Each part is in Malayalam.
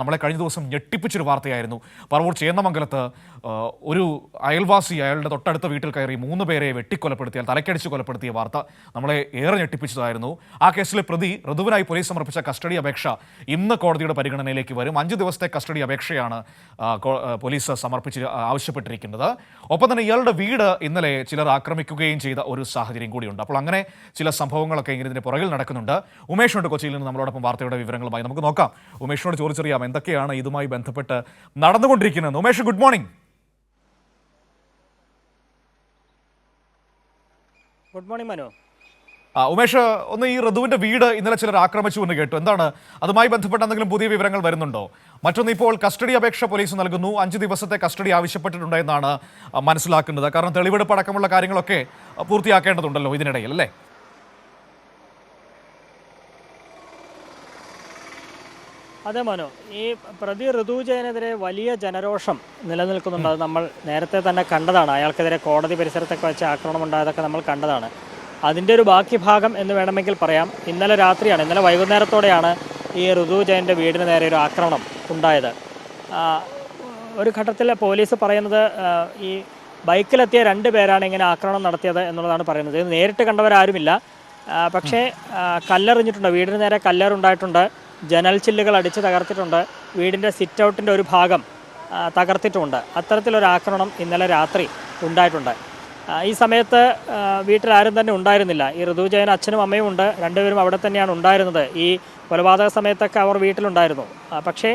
നമ്മളെ കഴിഞ്ഞ ദിവസം ഞെട്ടിപ്പിച്ചൊരു വാർത്തയായിരുന്നു. പറവൂർ ചേന്നമംഗലത്ത് ഒരു അയൽവാസി അയാളുടെ തൊട്ടടുത്ത വീട്ടിൽ കയറി മൂന്ന് പേരെ വെട്ടിക്കൊലപ്പെടുത്തിയാൽ തലക്കടിച്ച് കൊലപ്പെടുത്തിയ വാർത്ത നമ്മളെ ഏറെ ഞെട്ടിപ്പിച്ചതായിരുന്നു. ആ കേസിലെ പ്രതി ഋതുവിനായി പോലീസ് സമർപ്പിച്ച കസ്റ്റഡി അപേക്ഷ ഇന്ന് കോടതിയുടെ പരിഗണനയിലേക്ക് വരും. അഞ്ച് ദിവസത്തെ കസ്റ്റഡി അപേക്ഷയാണ് പോലീസ് സമർപ്പിച്ച് ആവശ്യപ്പെട്ടിരിക്കുന്നത്. ഒപ്പം തന്നെ ഇയാളുടെ വീട് ഇന്നലെ ചിലർ ആക്രമിക്കുകയും ചെയ്ത ഒരു സാഹചര്യം കൂടിയുണ്ട്. അപ്പോൾ അങ്ങനെ ചില സംഭവങ്ങളൊക്കെ ഇങ്ങനെ ഇതിന്റെ പുറകിൽ നടക്കുന്നുണ്ട്. ഉമേഷുണ്ട് കൊച്ചിയിൽ നിന്ന് നമ്മളോടൊപ്പം വാർത്തയുടെ വിവരങ്ങളുമായി. നമുക്ക് നോക്കാം. ഉമേഷിനോട് ചോദിച്ചറിയാം എന്തൊക്കെയാണ് ഇതുമായി ബന്ധപ്പെട്ട് നടന്നുകൊണ്ടിരിക്കുന്നത്? Umesh good morning good morning Manu. ആ, ഉമേഷ് ഒന്ന് ഈ ഋതുവിന്റെ വീട് ഇന്നലെ ചിലർ ആക്രമിച്ചു എന്ന് കേട്ടു. എന്താണ്? അതുമായി ബന്ധപ്പെട്ട എന്തെങ്കിലും പുതിയ വിവരങ്ങൾ വരുന്നുണ്ടോ? മറ്റൊന്ന് ഇപ്പോൾ കസ്റ്റഡി അപേക്ഷ പോലീസ് നൽകുന്നു. അഞ്ച് ദിവസത്തെ കസ്റ്റഡി ആവശ്യപ്പെട്ടിട്ടുണ്ടെന്നാണ് മനസ്സിലാക്കുന്നത്. കാരണം തെളിവെടുപ്പ് അടക്കമുള്ള കാര്യങ്ങളൊക്കെ പൂർത്തിയാക്കേണ്ടതുണ്ടല്ലോ ഇതിനിടയിൽ അല്ലേ? അതെ മനോ ഈ പ്രതി ഋതുജയനെതിരെ വലിയ ജനരോഷം നിലനിൽക്കുന്നുണ്ട്. അത് നമ്മൾ നേരത്തെ തന്നെ കണ്ടതാണ്. അയാൾക്കെതിരെ കോടതി പരിസരത്തൊക്കെ വെച്ച് ആക്രമണം ഉണ്ടായതൊക്കെ നമ്മൾ കണ്ടതാണ്. അതിന്റെ ഒരു ബാക്കി ഭാഗം എന്ന് വേണമെങ്കിൽ പറയാം. ഇന്നലെ രാത്രിയാണ് ഇന്നലെ വൈകുന്നേരത്തോടെയാണ് ഈ ഋതുജയന്റെ വീടിന് നേരെ ഒരു ആക്രമണം ഉണ്ടായത്. ഒരു ഘട്ടത്തിൽ പോലീസ് പറയുന്നത് ഈ ബൈക്കിലെത്തിയ രണ്ട് പേരാണ് ഇങ്ങനെ ആക്രമണം നടത്തിയത് എന്നുള്ളതാണ് പറയുന്നത്. നേരിട്ട് കണ്ടവരാരുമില്ല. പക്ഷേ കല്ലെറിഞ്ഞിട്ടുണ്ട്. വീടിന് നേരെ കല്ലെറുണ്ടായിട്ടുണ്ട്. ജനൽ ചില്ലുകൾ അടിച്ച് തകർത്തിട്ടുണ്ട്. വീടിന്റെ സിറ്റ് ഔട്ടിന്റെ ഒരു ഭാഗം തകർത്തിട്ടുണ്ട്. അത്തരത്തിലൊരു ആക്രമണം ഇന്നലെ രാത്രി ഉണ്ടായിട്ടുണ്ട്. ഈ സമയത്ത് വീട്ടിലാരും തന്നെ ഉണ്ടായിരുന്നില്ല. ഈ ഋതു ജയൻ അച്ഛനും അമ്മയും ഉണ്ട്. രണ്ടുപേരും അവിടെ തന്നെയാണ് ഉണ്ടായിരുന്നത്. ഈ കൊലപാതക സമയത്തൊക്കെ അവർ വീട്ടിലുണ്ടായിരുന്നു. പക്ഷേ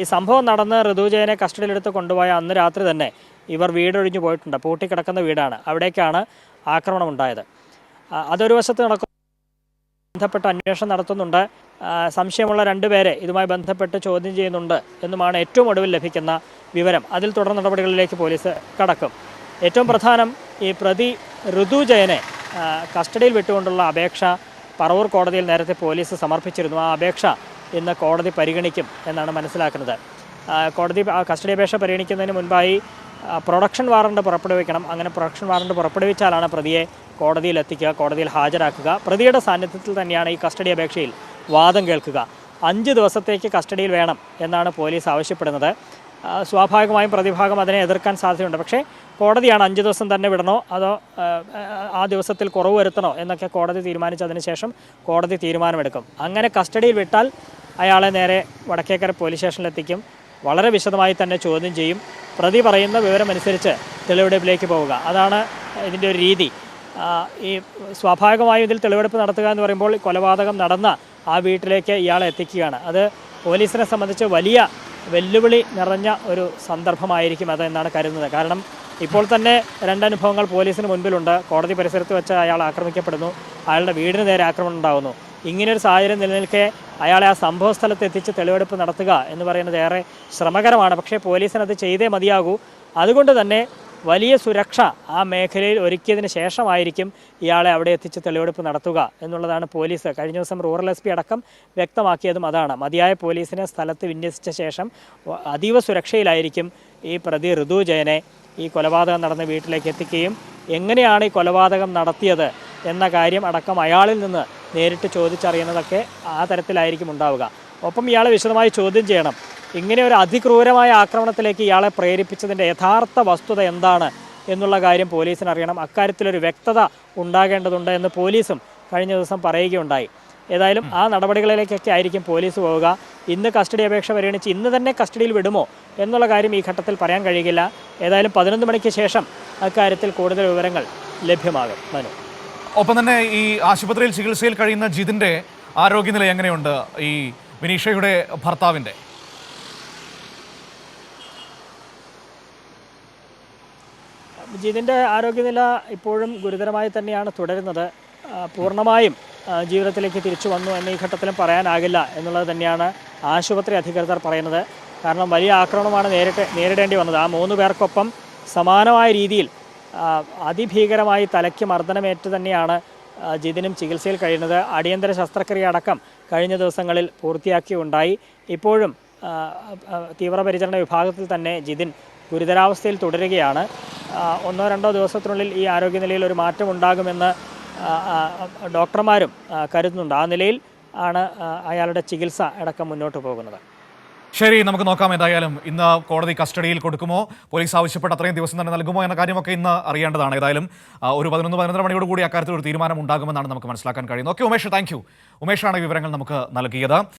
ഈ സംഭവം നടന്ന് ഋതു ജയനെ കസ്റ്റഡിയിലെടുത്ത് കൊണ്ടുപോയ അന്ന് രാത്രി തന്നെ ഇവർ വീടൊഴിഞ്ഞു പോയിട്ടുണ്ട്. പൂട്ടിക്കിടക്കുന്ന വീടാണ്. അവിടേക്കാണ് ആക്രമണം ഉണ്ടായത്. അതൊരു വശത്ത് നടക്കും ബന്ധപ്പെട്ട് അന്വേഷണം നടത്തുന്നുണ്ട്. സംശയമുള്ള രണ്ടുപേരെ ഇതുമായി ബന്ധപ്പെട്ട് ചോദ്യം ചെയ്യുന്നുണ്ട് എന്നുമാണ് ഏറ്റവും ഒടുവിൽ ലഭിക്കുന്ന വിവരം. അതിൽ തുടർ നടപടികളിലേക്ക് പോലീസ് കടക്കും. ഏറ്റവും പ്രധാനം ഈ പ്രതി ഋതുജയനെ കസ്റ്റഡിയിൽ വിട്ടുകൊണ്ടുള്ള അപേക്ഷ പറവൂർ കോടതിയിൽ നേരത്തെ പോലീസ് സമർപ്പിച്ചിരുന്നു. ആ അപേക്ഷ ഇന്ന് കോടതി പരിഗണിക്കും എന്നാണ് മനസ്സിലാക്കുന്നത്. കോടതി കസ്റ്റഡി അപേക്ഷ പരിഗണിക്കുന്നതിന് മുൻപായി പ്രൊഡക്ഷൻ വാറണ്ട് പുറപ്പെടുവിക്കണം. അങ്ങനെ പ്രൊഡക്ഷൻ വാറണ്ട് പുറപ്പെടുവിച്ചാലാണ് പ്രതിയെ കോടതിയിൽ എത്തിക്കുക കോടതിയിൽ ഹാജരാക്കുക. പ്രതിയുടെ സാന്നിധ്യത്തിൽ തന്നെയാണ് ഈ കസ്റ്റഡി അപേക്ഷയിൽ വാദം കേൾക്കുക. അഞ്ച് ദിവസത്തേക്ക് കസ്റ്റഡിയിൽ വേണം എന്നാണ് പോലീസ് ആവശ്യപ്പെടുന്നത്. സ്വാഭാവികമായും പ്രതിഭാഗം അതിനെ എതിർക്കാൻ സാധ്യതയുണ്ട്. പക്ഷേ കോടതിയാണ് അഞ്ച് ദിവസം തന്നെ വിടണോ? അതോ ആ, ദിവസത്തിൽ കുറവ് വരുത്തണോ? എന്നൊക്കെ കോടതി തീരുമാനിച്ചതിന് ശേഷം കോടതി തീരുമാനമെടുക്കും. അങ്ങനെ കസ്റ്റഡിയിൽ വിട്ടാൽ അയാളെ നേരെ വടക്കേക്കര പോലീസ് സ്റ്റേഷനിലെത്തിക്കും. വളരെ വിശദമായി തന്നെ ചോദ്യം ചെയ്യും. പ്രതി പറയുന്ന വിവരമനുസരിച്ച് തെളിവെടുപ്പിലേക്ക് പോവുക. അതാണ് ഇതിന്റെ ഒരു രീതി. ഈ സ്വാഭാവികമായും ഇതിൽ തെളിവെടുപ്പ് നടത്തുക എന്ന് പറയുമ്പോൾ കൊലപാതകം നടന്ന ആ വീട്ടിലേക്ക് ഇയാളെ എത്തിക്കുകയാണ്. അത് പോലീസിനെ സംബന്ധിച്ച് വലിയ വെല്ലുവിളി നിറഞ്ഞ ഒരു സന്ദർഭമായിരിക്കും അതെന്നാണ് കരുതുന്നത്. കാരണം ഇപ്പോൾ തന്നെ രണ്ടനുഭവങ്ങൾ പോലീസിന് മുൻപിലുണ്ട്. കോടതി പരിസരത്ത് വെച്ച് അയാൾ ആക്രമിക്കപ്പെടുന്നു. അയാളുടെ വീടിന് നേരെ ആക്രമണം ഉണ്ടാകുന്നു ഇങ്ങനെയൊരു സാഹചര്യം നിലനിൽക്കെ അയാളെ ആ സംഭവ സ്ഥലത്ത് എത്തിച്ച് തെളിവെടുപ്പ് നടത്തുക എന്ന് പറയുന്നത് ഏറെ ശ്രമകരമാണ്. പക്ഷേ പോലീസിനത് ചെയ്തേ മതിയാകൂ. അതുകൊണ്ട് തന്നെ വലിയ സുരക്ഷ ആ മേഖലയിൽ ഒരുക്കിയതിന് ശേഷമായിരിക്കും ഇയാളെ അവിടെ എത്തിച്ച് തെളിവെടുപ്പ് നടത്തുക എന്നുള്ളതാണ് പോലീസ് കഴിഞ്ഞ ദിവസം റൂറൽ എസ് പി അടക്കം വ്യക്തമാക്കിയതും അതാണ്. മതിയായ പോലീസിനെ സ്ഥലത്ത് വിന്യസിച്ച ശേഷം അതീവ സുരക്ഷയിലായിരിക്കും ഈ പ്രതി ഋതുജയനെ ഈ കൊലപാതകം നടന്ന വീട്ടിലേക്ക് എത്തിക്കുകയും എങ്ങനെയാണ് ഈ കൊലപാതകം നടത്തിയത് എന്ന കാര്യം അടക്കം അയാളിൽ നിന്ന് നേരിട്ട് ചോദിച്ചറിയുന്നതൊക്കെ ആ തരത്തിലായിരിക്കും ഉണ്ടാവുക. ഒപ്പം ഇയാളെ വിശദമായി ചോദ്യം ചെയ്യണം. ഇങ്ങനെ ഒരു അതിക്രൂരമായ ആക്രമണത്തിലേക്ക് ഇയാളെ പ്രേരിപ്പിച്ചതിന്റെ യഥാർത്ഥ വസ്തുത എന്താണ് എന്നുള്ള കാര്യം പോലീസിന് അറിയണം അക്കാര്യത്തിലൊരു വ്യക്തത ഉണ്ടാകേണ്ടതുണ്ട് എന്ന് പോലീസും കഴിഞ്ഞ ദിവസം പറയുകയുണ്ടായി. ഏതായാലും ആ നടപടികളിലേക്കൊക്കെ ആയിരിക്കും പോലീസ് പോവുക. ഇന്ന് കസ്റ്റഡി അപേക്ഷ പരിഗണിച്ച് ഇന്ന് തന്നെ കസ്റ്റഡിയിൽ വിടുമോ എന്നുള്ള കാര്യം ഈ ഘട്ടത്തിൽ പറയാൻ കഴിയില്ല ഏതായാലും പതിനൊന്ന് മണിക്ക് ശേഷം അക്കാര്യത്തിൽ കൂടുതൽ വിവരങ്ങൾ ലഭ്യമാകും. മനു. ഒപ്പം തന്നെ ഈ ആശുപത്രിയിൽ ചികിത്സയിൽ കഴിയുന്ന ജിതിന്റെ ആരോഗ്യനില എങ്ങനെയുണ്ട്? ഈ വിനീഷയുടെ ഭർത്താവിന്റെ ജിതിന്റെ ആരോഗ്യനില ഇപ്പോഴും ഗുരുതരമായി തന്നെയാണ് തുടരുന്നത്. പൂർണമായും ജീവിതത്തിലേക്ക് തിരിച്ചു വന്നു എന്ന് ഈ ഘട്ടത്തിലും പറയാനാകില്ല എന്നുള്ളത് തന്നെയാണ് ആശുപത്രി അധികൃതർ പറയുന്നത്. കാരണം വലിയ ആക്രമണമാണ് നേരിട്ട് നേരിടേണ്ടി വന്നത്. ആ മൂന്ന് പേർക്കൊപ്പം സമാനമായ രീതിയിൽ അതിഭീകരമായി തലയ്ക്ക് മർദ്ദനമേറ്റ് തന്നെയാണ് ജിതിനും ചികിത്സയിൽ കഴിയുന്നത്. അടിയന്തര ശസ്ത്രക്രിയ അടക്കം കഴിഞ്ഞ ദിവസങ്ങളിൽ പൂർത്തിയാക്കിയുണ്ടായി. ഇപ്പോഴും തീവ്രപരിചരണ വിഭാഗത്തിൽ തന്നെ ജിതിൻ ഗുരുതരാവസ്ഥയിൽ തുടരുകയാണ്. ഒന്നോ രണ്ടോ ദിവസത്തിനുള്ളിൽ ഈ ആരോഗ്യനിലയിൽ ഒരു മാറ്റം ഉണ്ടാകുമെന്ന് ഡോക്ടർമാരും കരുതുന്നുണ്ട്. ആ നിലയിൽ ആണ് അയാളുടെ ചികിത്സ അടക്കം മുന്നോട്ട് പോകുന്നത്. ശരി നമുക്ക് നോക്കാം ഏതായാലും ഇന്ന് കോടതി കസ്റ്റഡിയിൽ കൊടുക്കുമോ? പോലീസ് ആവശ്യപ്പെട്ട അത്രയും ദിവസം തന്നെ നൽകുമോ എന്ന കാര്യമൊക്കെ ഇന്ന് അറിയേണ്ടതാണ്. ഏതായാലും ഒരു പതിനൊന്ന് പതിനൊന്നര മണിയോട് കൂടി അക്കാര്യത്തിൽ ഒരു തീരുമാനം ഉണ്ടാകുമെന്നാണ് നമുക്ക് മനസ്സിലാക്കാൻ കഴിയുന്നത്. Okay Umesh thank you. ഉമേഷാണ് വിവരങ്ങൾ നമുക്ക് നൽകിയത്.